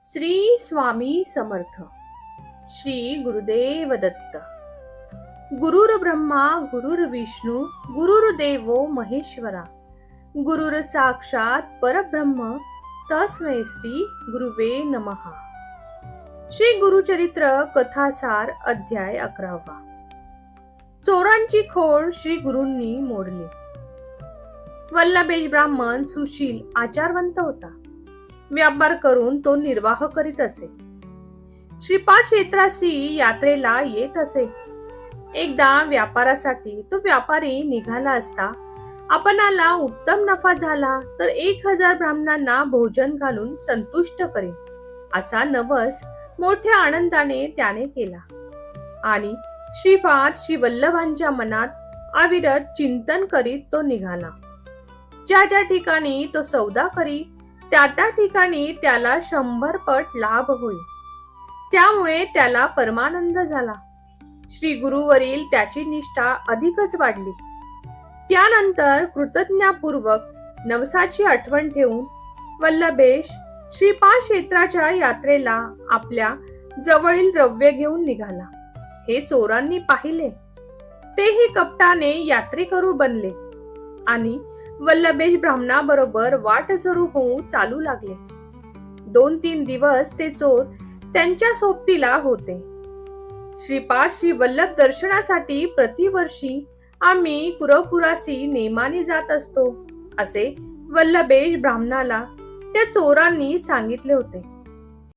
श्री स्वामी समर्थ. श्री गुरुदेव दत्त. गुरुर ब्रह्मा गुरुर विष्णू गुरुर्देवो महेश्वरा. गुरुर साक्षात परब्रह्म तस्मै श्री गुरुवे नमहा श्री गुरुचरित्र कथासार अध्याय अकरावा. चोरांची खोड श्री गुरूंनी मोडली. वल्लभेश ब्राह्मण सुशील आचारवंत होता. व्यापार करून तो निर्वाह करीत असे. श्रीपाद क्षेत्राशी यात्रेला येत असे. एकदा व्यापारासाठी तो व्यापारी निघाला असता आपणाला उत्तम नफा झाला तर एक हजार ब्राह्मणांना भोजन घालून संतुष्ट करे असा नवस मोठ्या आनंदाने त्याने केला. आणि श्रीपाद श्री वल्लभांच्या मनात अविरत चिंतन करीत तो निघाला. ज्या ज्या ठिकाणी तो सौदा करी त्या त्या ठिकाणी त्याला शंभर पट लाभ होईल. त्यामुळे त्याला परमानंद झाला. श्री गुरुवरील त्याची निष्ठा अधिकच वाढली. त्यानंतर कृतज्ञापूर्वक नवसाची आठवण ठेवून वल्लभेश श्रीपाद क्षेत्राच्या यात्रेला आपल्या जवळील द्रव्य घेऊन निघाला. हे चोरांनी पाहिले. तेही कपटाने यात्रेकरू बनले आणि वल्लभेश ब्राह्मणाबरोबर वाट सुरू होऊ चालू लागले. दोन तीन दिवस ते चोर त्यांच्या सोबतीला होते. श्रीपाद श्री वल्लभ दर्शनासाठी प्रतिवर्षी आम्ही कुरपुरासी नेमाने जात असतो असे वल्लभेश ब्राह्मणाला त्या चोरांनी सांगितले होते.